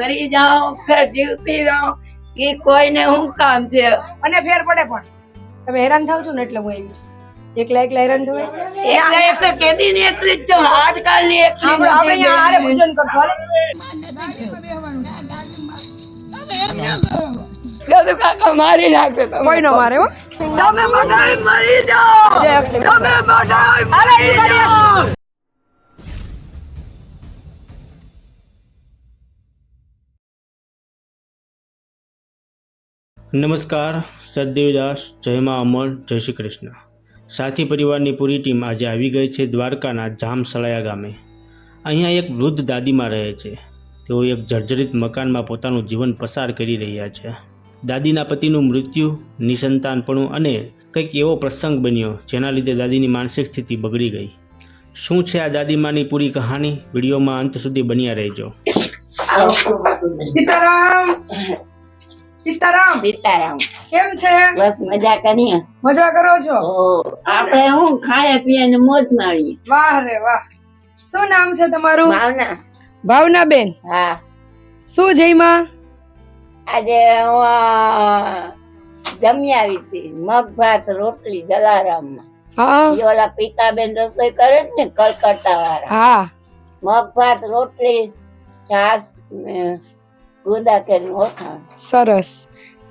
મરી જાઉં ફેર જીવતી રહું એ કોઈને શું કામ છે? અને ફેર પડે પણ. તમે હેરાન થાવ છો ને એટલે હું આવી છું. એકલા એકલા હેરાન થવાય? એકલા એકલા કેદી ની એકલી જ છું એકલી અહીંયા હારે બેન. પૂજન કરશું કાકા મારી નાખશે કોઈ ન મારે હો? તમે બધાય મરી જાઓ. તમે બધાય મરી જાઓ. નમસ્કાર, સદદેવદાસ જય મા અમર, જય શ્રી કૃષ્ણ. સાથી પરિવારની પૂરી ટીમ આજે આવી ગઈ છે દ્વારકાના જામસલાયા ગામે. અહીંયા એક વૃદ્ધ દાદીમાં રહે છે. તેઓ એક જર્જરિત મકાનમાં પોતાનું જીવન પસાર કરી રહ્યા છે. દાદીના પતિનું મૃત્યુ, નિસંતાનપણું અને કંઈક એવો પ્રસંગ બન્યો જેના લીધે દાદીની માનસિક સ્થિતિ બગડી ગઈ. શું છે આ દાદીમાની પૂરી કહાની? વિડીયોમાં અંત સુધી બન્યા રહેજો. સીતારામ! સીતારામ સીતારામ। કેમ છે? બસ મજા કરીએ મજા કરો છો? આપણે હું ખાયા પીએ ને મોજ માણીએ। વાહ રે વાહ! શું નામ છે તમારું? ભાવના। ભાવના બેન હા। શું જઈમાં આજે જમી આવી હતી મગ ભાત રોટલી જલારામમાં ઓલા પિતાબેન રસોઈ કરે ને કલકત્તા વાળા હા। મગ ભાત રોટલી છાસ ગુંદા કરીને ઓખા સરસ.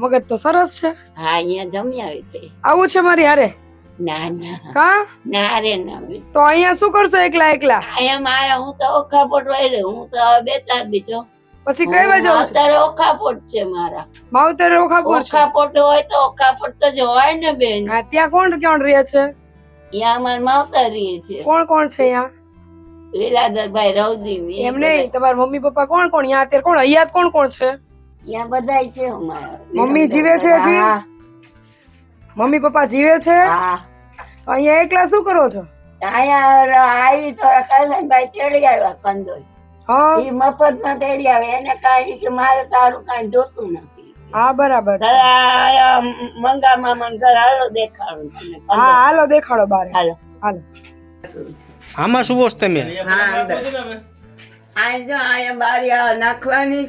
મગજ તો સરસ છે. હા અહીંયા જમી આવી છે આવું છે મારી હારે? ના ના. કા? ના રે ના તો અહીંયા શું કરશો એકલા એકલા? અહીંયા મારા હું તો ઓખા પોટ વાય હું તો હવે બે ચાર બીજો. પછી કઈ બાજુ અત્યારે ઓખાપોટ છે મારા. માવતર ઓખાપુર છે? ઓખાપોટ હોય તો ઓખાપોટ તો જ હોય ને બેન. હા ત્યાં કોણ કોણ રહે છે? અહીંયા અમાર માવતર રહે છે. કોણ કોણ છે અહીંયા? લીલાધરભાઈ રવજી એમ નહીં તમારા મમ્મી પપ્પા કોણ કોણ? યા અત્યારે કોણ? અહીંયા કોણ કોણ છે? યા બધાય છે અમારા મમ્મી જીવે છે હજી? મમ્મી પપ્પા જીવે છે? અહીંયા એકલા શું કરો છો? અહીંયા આવી તો કૈલાસભાઈ તેડી આવ્યા કંદોઈ. હા. મફતમાં તેડી આવે. એને કાઈ કે મારે તારું કાંઈ જોતું નથી. હા બરાબર. મંગા મામા ઘર હાલો દેખાડો હા હાલો દેખાડો બારે. હાલો. હાલો. આમાં શું બોસ તમે? હા અંદર. આ જો અહીંયા બારી નાખવાની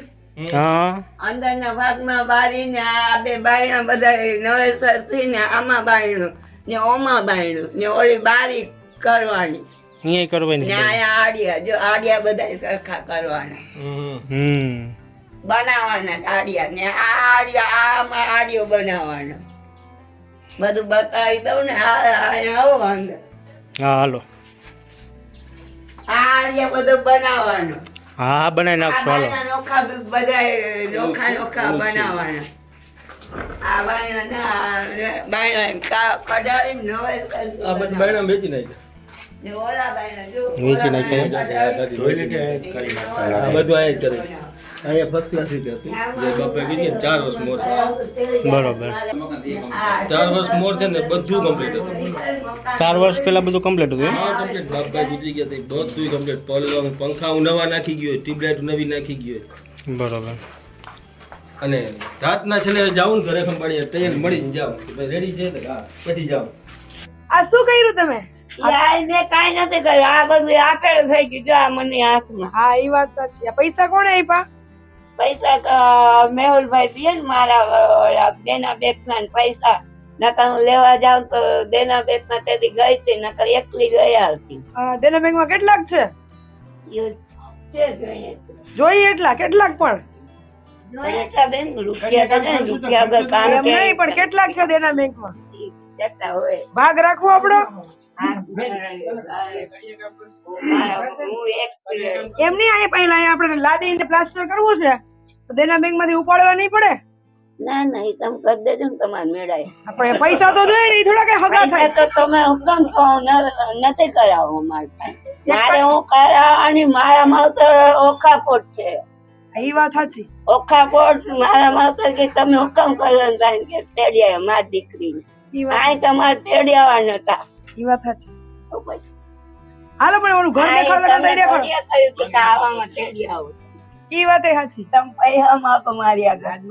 હા. અંદરના ભાગમાં બારી આ બે બાયણા બધા નવેસરથી આમાં બાયણું ને ઓમાં બાયણું ને ઓલી બારી કરવાની અહીંયા કરવાની ને છે. આડિયા જો આડિયા બધા સરખા કરવાના. હમ. બનાવવાના આડિયા ને આ આડિયા આમાં આડિયો બનાવવાનો. બધું બતાવી દઉં ને આ અહીંયા આવો વાંધો હા હાલો. આ બધું બનાવવાનો. હા બનાવી નાખશો હાલો. આ નોખા બધા નોખા નોખા બનાવવાના. આ બાયણા બાયણા કા- કઢાવી નવે આ બધી બાયણા વેચી નાખી વેચી નાખ્યા. બધું ટોયલેટ જ કરી આ જ કરે અહીંયા ફર્સ્ટ ક્લાસ રીતે હતું. જે બાપે કીધી ને ચાર વર્ષ મોર બરોબર. ચાર વર્ષ મોર છે ને બધું કમ્પ્લીટ હતું. ચાર વર્ષ પહેલા બધું કમ્પ્લીટ હતું હા કમ્પ્લીટ બાપભાઈ ગુજરી ગયા હતા બધું કમ્પ્લીટ પલંગ પંખા હું નવા નાખી ગયો ટ્યુબલાઇટ નવી નાખી ગયો. બરોબર. અને રાતના છેલ્લે જાઉં ને ઘરે ખંભાળીએ તૈયાર મળીને જાઉં. રેડી છે? ને હા પછી જાઉં. આ શું કર્યું તમે? યાર મેં કાંઈ નથી કર્યું. આ બધું આપેલું થઈ ગયું. જો આ મને હાથમાં. હા એ વાત સાચી. આ પૈસા કોણે આપ્યા? પૈસા તો મેહુલભાઈ દે ને મારા બેના દેના બેગના પૈસા. નકર હું લેવા જાઉં તો દેના બેગના તેથી ગઈ હતી નકર એકલી ગયા હતી દેના બેંકમાં કેટલાક છે? જોઈએ એટલા કેટલાક પણ? કેટલાક છે. દેના બેંકમાં ભાગ રાખવો એક એમ નહીં અહીંયા પહેલા આપણે લાદીને પ્લાસ્ટર કરવું છે? તો દેના બેંકમાંથી ઉપાડવા નહીં પડે? ના ના એ તમે કરી દેજો ને તમારે મેળાય આપણે પૈસા તો જોઈએ ને થોડા કઈ હગા થાય. તો તમે હુકમ તો નથી કરાવો મારી પાસે મારે હું કરાવવાની મારા માવતર ઓખાપોટ છે. એ વાત સાચી. ઓખાપોટ મારા માસ્તર કે તમે હુકમ કર્યો ને કે તેડી મારી દીકરી એ આ તમારે તેડિયાવા આવવા નતા. એ વાત સાચી હાલો પણ ઓલું ઘર દેખાડો તમે તૈયાર કરો ફરિયાદ કરી હતી કે આવામાં તેડી આવો એ વાત એ સાચી તમે પૈસા માગો મારી આગળ.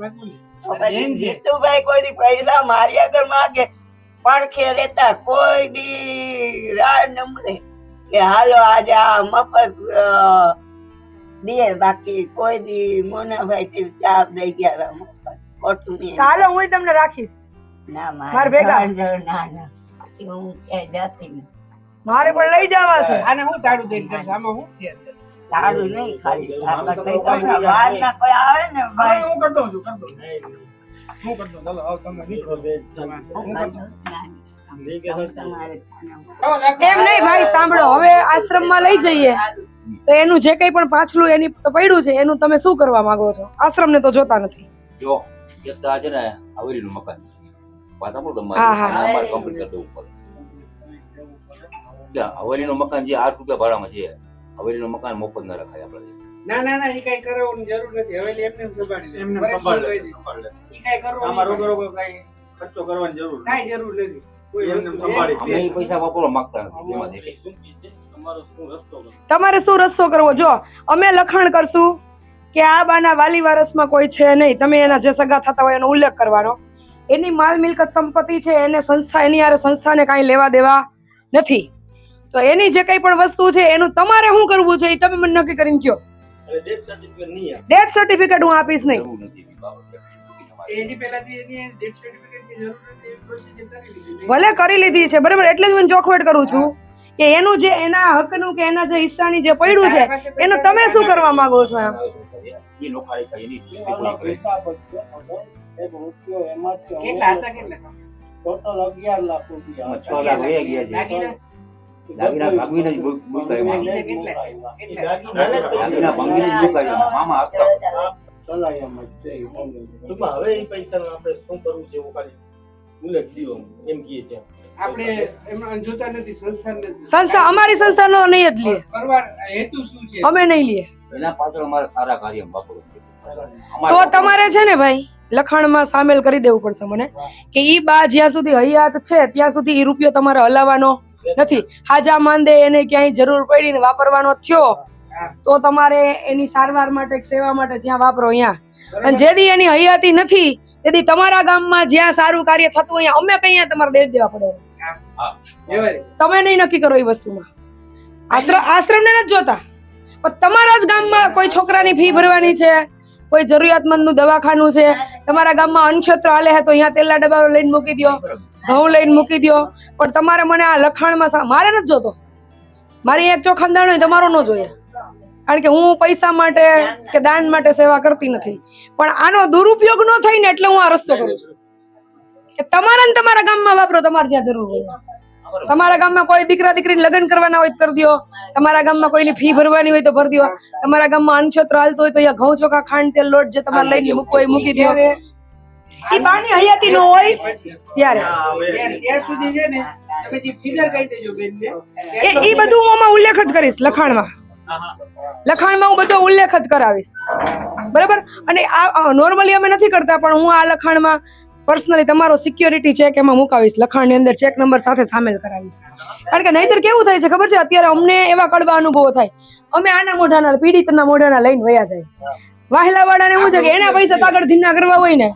જીતુભાઈ કોઈ પૈસા મારી આગળ માગે પડખે રહેતા કોઈ દી રાહ નમરે કે હાલો આજે આ મફત દે બાકી કોઈ દી મોનાભાઈ થી ચા દઈ ગયા રમો ખોટું નહીં. હું તમને રાખીશ. ના મારે ભેગા? ના ના. હું ક્યાંય જતી નથી. મારે પણ લઈ જવા છે. આને હું તાળું દઈ કરીશ આમાં હું છે સારું નહીં ખાલી બહારના કોઈ આવે ને ભાઈ. હું કરતો છું કરતો હું કરતો ચાલો હવે તમે નીકળો. હું. કરતો એમ નહીં ભાઈ? સાંભળો હવે આશ્રમમાં લઈ જઈએ. તો એનું જે કંઈ પણ પાછલું એની તો પડ્યું છે એનું તમે શું કરવા માંગો છો? આશ્રમને તો જોતા નથી. જો એક તો આજે ને હવેલીનું મકાન હા. તમારી અમારે કમ્પ્લીટ કરી દેવું પડે એટલે હવેલીનું મકાન જે આઠ રૂપિયા ભાડામાં છે હવેલીનું મકાન મફત ના રખાય આપણે ના ના ના એ કઈ કરવાની જરૂર નથી હવેલી એમને સંભાળી એમને બરાબર સંભાળ લે, સંભાળી લે. સંભાળ લે. ઈ કઈ કરવાનું આમાં રોગો રોગો કઈ ખર્ચો કરવાની જરૂર નથી. જરૂર નથી કોઈ એમને વસ્તુ સંભાળી એક અમે એ બે- પૈસા વાપરવા માંગતા નથી એમાં દેખે. તમારો શું રસ્તો કરો? તમારે શું રસ્તો કરવો? જો અમે લખાણ કરશું કે આ બાના વાલી વારસમાં કોઈ છે નહીં. તમે એના જે સગા થતા હોય એનો ઉલ્લેખ કરવાનો. એની માલ મિલકત સંપત્તિ છે એને સંસ્થા એની યાર સંસ્થાને કાંઈ લેવા દેવા નથી. તો એની જે કંઈ પણ વસ્તુ છે એનું તમારે શું કરવું છે એ તમે મને નક્કી કરીને કહો. ડેથ સર્ટિફિકેટ હું આપીશ નહીં. ભલે કરી લીધી છે બરાબર એટલે જ હું ચોખવટ કરું છું કે એનું જે એના હકનું કે એના જે હિસ્સાની જે પડ્યું છે એનું તમે શું કરવા માંગો છો એમ? એ નોખાઈ ખાઈ એની પૂરી કરે. કેટલા હતા કેટલા એમાં છ લાખ વહી ગયા છે. દાગીના? દાગીના ભાગવીને જ મૂક- મૂકાય એમાં. કેટલા છે? એ કેટલા? દાગીના ને જ મૂકાય મામા. આપતા. ટૂંકમાં હવે એ પૈસાનું આપણે શું કરવું છે એવું ખાલી ઉલ્લેખ દીધો એમ કહીએ છીએ આપણે એમાં જોતા નથી સંસ્થા નથી. સંસ્થા અમારી સંસ્થાનો નહીં જ લે. પરવાર હેતુ શું છે? અમે નહીં લઈએ એના પાછળ અમારે સારા કાર્ય વાપરો તો તમારે છે ને ભાઈ? લખાણમાં સામેલ કરી દેવું પડશે મને કે ઈ બા જ્યાં સુધી હયાત છે, ત્યાં સુધી ઈ રૂપિયો તમારે હલાવવાનો નથી. હાજા માંદે એને ક્યાંય જરૂર પડી ને વાપરવાનો થયો, તો તમારે એની સારવાર માટે સેવા માટે જ્યાં વાપરો અહીંયા. અને જેદી એની હયાતી નથી, તેથી તમારા ગામમાં જ્યાં સારું કાર્ય થતું અહીંયા, અમે કઈ તમારે દઈ દેવા પડે. તમે નહીં નક્કી કરો એ વસ્તુમાં. આશ્રમ આશ્રમને નથી જોતા. પણ તમારા જ ગામમાં કોઈ છોકરાની ફી ભરવાની છે કોઈ જરૂરિયાતમંદનું દવાખાનું છે. તમારા ગામમાં અન્નક્ષેત્ર હાલે છે તો અહીંયા તેલના ડબ્બા લઈને મૂકી દો ઘઉં લઈને મૂકી દો પણ તમારે મને આ લખાણમાં મારે નથી જોતો. મારી એક ચોખાન દાણ હોય તમારો ન જોઈએ. કારણ કે હું પૈસા માટે કે દાન માટે સેવા કરતી નથી. પણ આનો દુરુપયોગ ન થઈને એટલે હું આ રસ્તો કરું છું. કે તમારા ને તમારા ગામમાં વાપરો તમારે જ્યાં જરૂર હોય. તમારા ગામમાં કોઈ દીકરા દીકરીને લગ્ન કરવાના હોય તો કરી દો તમારા ગામમાં કોઈની ફી ભરવાની હોય તો ભરી દો તમારા ગામમાં અનક્ષેત્ર હાલતો હોય તો અહીંયા ઘઉં ચોખા ખાંડ તેલ લોટ જે તમારે લઈને મૂકવો હોય એ મૂકી દો એ બાની હયાતી નો હોય ત્યારે. ત્યાં ત્યાં સુધી છે ને તમે જે ફિગર કહી દેજો બેન એ એ બધું હું આમાં ઉલ્લેખ જ કરીશ લખાણમાં. લખાણમાં હું બધો ઉલ્લેખ જ કરાવીશ. બરાબર? અને આ નોર્મલી અમે નથી કરતા પણ હું આ લખાણમાં પર્સનલી તમારો સિક્યોરિટી ચેક એમાં મુકાવીશ. લખાણની અંદર ચેક નંબર સાથે સામેલ કરાવીશ. કારણ કે નહીતર કેવું થાય છે ખબર છે? અત્યારે અમને એવા કડવા અનુભવો થાય. અમે આના મોઢાના પીડિતના મોઢાના લઈને વયા જાય. વાહેલા વાળાને એવું છે કે એના પૈસા પાગળ ધીના કરવા હોય ને.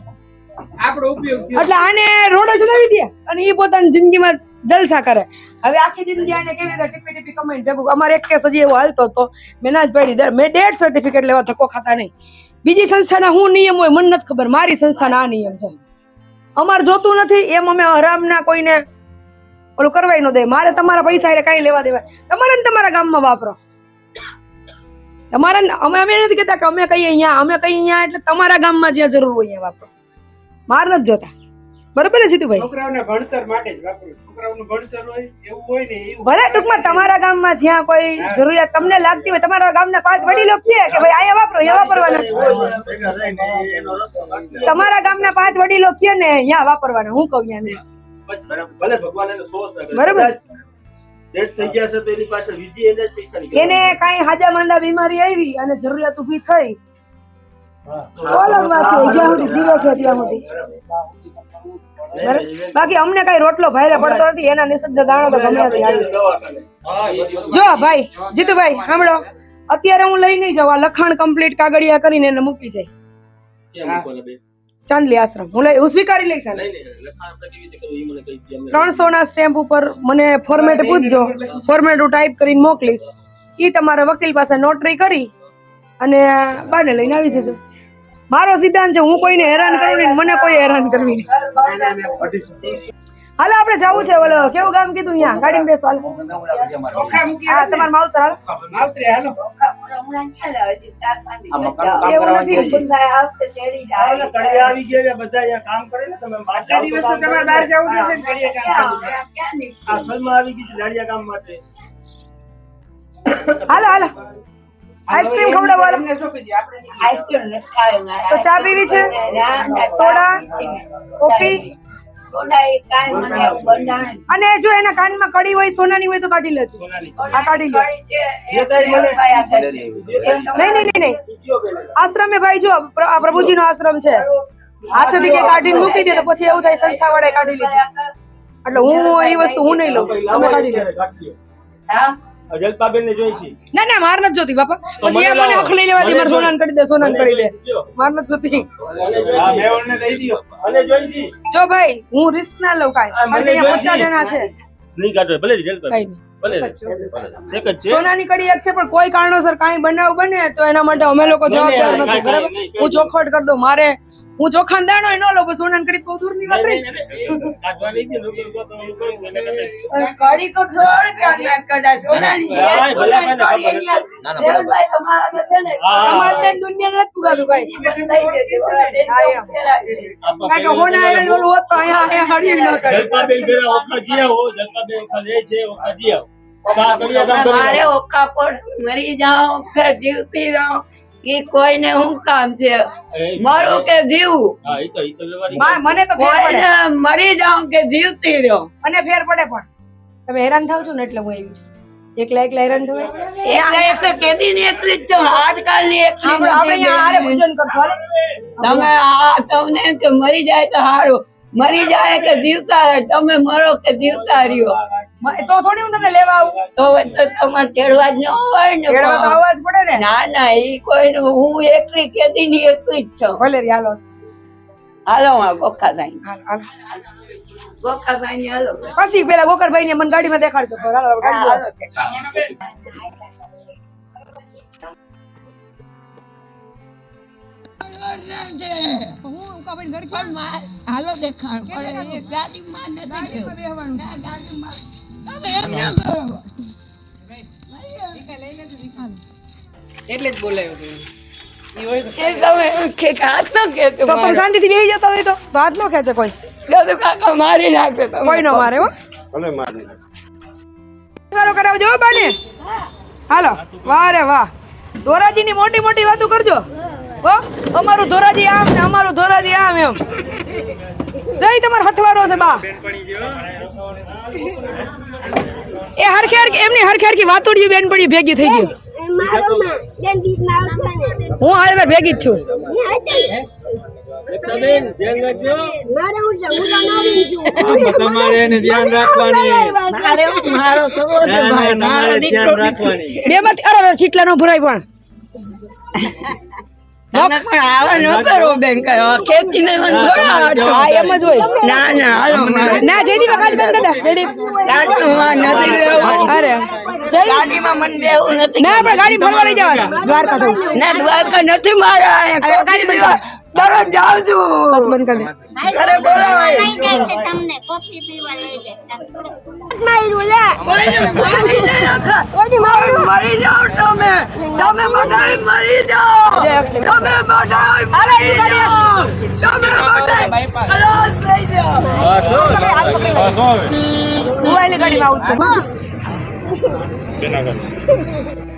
એટલે આને રોડ ચલાવી દે અને એ પોતાની જિંદગીમાં જલસા કરે. હવે આખી જિંદગી આને કેવી રીતે ટીપી ટીપી કમાઈને ભેગું? અમારે એક કેસ હજી એવો હાલતો હતો. મેં ના જ પાડી મેં ડેટ સર્ટિફિકેટ લેવા ધક્કો ખાતા નહીં. બીજી સંસ્થાના હું નિયમ હોય મને નથી ખબર. મારી સંસ્થાના આ નિયમ છે. અમારે જોતું નથી, એમ અમે હરામના કોઈને ઓલું કરવાય ન દે મારે તમારા પૈસા એટલે કાંઈ લેવા દેવાય. તમારે ને તમારા ગામમાં વાપરો. તમારે અમે અમે નથી કહેતા કે અમે કહીએ અહીંયા, અમે કહીએ અહીંયા, એટલે તમારા ગામમાં જ્યાં જરૂર હોય અહીંયા વાપરો. માર નથી જોતા. બરોબર ને જીતુભાઈ? છોકરાઓના ભણતર માટે જ વાપરું છોકરાઓનું ભણતર હોય એવું હોય ને એવું ભલે ટૂંકમાં તમારા ગામમાં જ્યાં કોઈ જરૂરિયાત તમને લાગતી હોય તમારા ગામના પાંચ વડીલો કહે કે ભાઈ અહીંયા વાપરો અહીંયા વાપરવાના. તમારા ગામના પાંચ વડીલો કહે ને અહીંયા વાપરવાના. હું કહું અહીંયા ભલે ભગવાન એને સોસ ના કરે. બરાબર. થઈ ગયા છે તો એની પાછળ બીજી એને જ પૈસા એને કાંઈ હાજા માંદા બીમારી આવી અને જરૂરિયાત ઊભી થઈ અલગ છે જ્યાં સુધી જીવે છે ત્યાં સુધી. બાકી અમને કઈ રોટલો ભાઈરે પડતો નથી એના નિશબ્દ દાણો તો ગમે તે જો ભાઈ જીતુભાઈ સાંભળો. અત્યારે હું લઈ નહીં જાઉં આ લખાણ કમ્પ્લીટ કાગળિયા કરીને એને મૂકી જાય? ચાંદલી આશ્રમ. હું લઈ હું સ્વીકારી લઈશ ત્રણસો ના સ્ટેમ્પ ઉપર મને ફોર્મેટ પૂછજો. ફોર્મેટ હું ટાઈપ કરીને મોકલીશ. એ તમારે વકીલ પાસે નોટરી કરી અને બાને લઈને આવી જજો. મારો સિદ્ધાંત છે હું કોઈને હેરાન કરું નહીં મને કોઈ હેરાન કરવી નહીં. હાલો આપણે જવું છે ઓલો કેવું ગામ કીધું અહીંયા? ગાડીમાં બેસો હાલ. હા તમારે માવતર હાલો. માવતરે હાલો હાલો. આઈસ્ક્રીમ ખવડાવો હાલો આઈસ્ક્રીમ નથી ખાવી મારે. તો ચા પીવી છે? ના, ના, સોડા? કોફી? અને જો એના કાનમાં કડી હોય સોનાની હોય તો કાઢી લેજો. આ કાઢી લો. નહીં નહીં. નહીં નહીં આશ્રમે ભાઈ જો આ આ પ્રભુજીનો આશ્રમ છે. હાથેથી કે કાઢીને મૂકી દે તો પછી એવું થાય સંસ્થા વાળા કાઢી લીધી. એટલે હું એ વસ્તુ હું નહીં લઉં તમે કાઢી લો. હા? ને જોઈ છે. ના ના માર નથી જોતી બાપા. પછી મને મને લાવો. હક લઈ લેવાથી સોનાન કરી દે સોનાન કરી દે. જો. માર નથી જોતી. હા મેવણને દઈ દ્યો અને જોઈ છે. જો ભાઈ હું રિસ્ક ના લઉં કાઈ. અહીંયા છે. જણા છે. નહીં કાઢો ભલે જલપાબેન કઈ ભલે એક જ છે. સોનાની કડી એક છે પણ કોઈ કારણોસર કાઈ બનાવ બને તો એના માટે અમે લોકો જવાબદાર નથી બરાબર? હું ચોખવટ કરી દઉં. મારે હું જો ખાનદાન હોય ન પણ સોનાની કડી બહુ દૂરની વાત રહી કાઢવા નહીં દે નોકરી તો કરી તો છોડ કે કડા સોનાની. હા, ભલે, ભલે, ભલે. અહીંયા ના, ના, બરાબર. ભાઈ તમારા છે ને સમાજ ને દુનિયા ને પુગાતું કાંઈ ભાઈ દેજો. ઓલા ડેટ હા, એમ. ફેરાવી દેજો. આપા કારણ કે હોના એને ઓલું હોત તો આયા આયા હળીએ ન કરે જલપાબેન બેરા ઓખા જી આવો જલપાબેન ઓખા લે છે ઓખા જી આવો કા કડિયા કામ કરી મારે ઓખા પર મરી જાઉં ફેર જીવતી રહું એ કોઈને શું કામ છે? મરું કે જીવું. હા ઈ ઈ મને તો કોઈને મરી જાઉં કે જીવતી રહ્યો મને ફેર પડે પણ. તમે હેરાન થાવ છો ને એટલે હું આવી છું. એકલા એકલા હેરાન થવાય? એકલા એકલા કેદી ની એટલી જ છો. આજકાલની હાલો. તમે આ તમને મરી જાય તો સારું મરી જાય કે જીવતા તમે મરો કે જીવતા રહ્યો. તો થોડી હું તમને લેવા આવું. તો તમારે ચેડવા જ ન હોય ને ચેડવા તો આવવા જ પડે ને. ના ના ઈ કોઈ હું એકલી કેદી ની એકલી જ છું. ભલે હાલો. હાલો માં ગોખા સાઈ હાલો. ગોખા સાઈ હાલો. પછી પેલા ગોકરભાઈ ને મને ગાડીમાં દેખાડજો હાલો, ગાડી હાલો. દેખાડ પણ ગાડીમાં નથી જવું. ગાડીમાં. તમે એમ ના કરો. એ તમે કે હાથ ન ખેંચો તો તમે મારો. શાંતિથી બેસી જતા હોય તો તો હાથ નો ખેંચે કોઈ દાદુ કાકા મારી નાખે કોઈ નો મારે હો કરાવજો હો બાને હાલો વાહ રે વાહ દોરાજી ની મોટી મોટી વાતો કરજો હો? અમારું ધોરાજી આમ ને અમારું ધોરાજી આમ એમ. જય તમારો હથવારો છે બા. એ હરખે હરખી એમની હરખે હરખી વાતોડિયું બેન પડી ભેગી થઈ ગયું હું હાલ ભેગી જ છું. બે માંથી અરે અરે ચીટલા નો ભરાય પણ. ન જયદીપ. અરે. ગાડીમાં મને નથી ગાડી ફરવા લઈ જવા દ્વારકા જવું ના દ્વારકા નથી મારા અહીંયા દરરોજ જાઉં છું. બસ બંધ કરી અરે બોલાવાય. તમને કોફી પીવા લઈ જાય. મરી જાઓ તમે. તમે બધાય મરી તમે તમે થઈ જાઓ હા શું હા શું હવે હું એની ગાડીમાં આવું છું કેના ઘરે?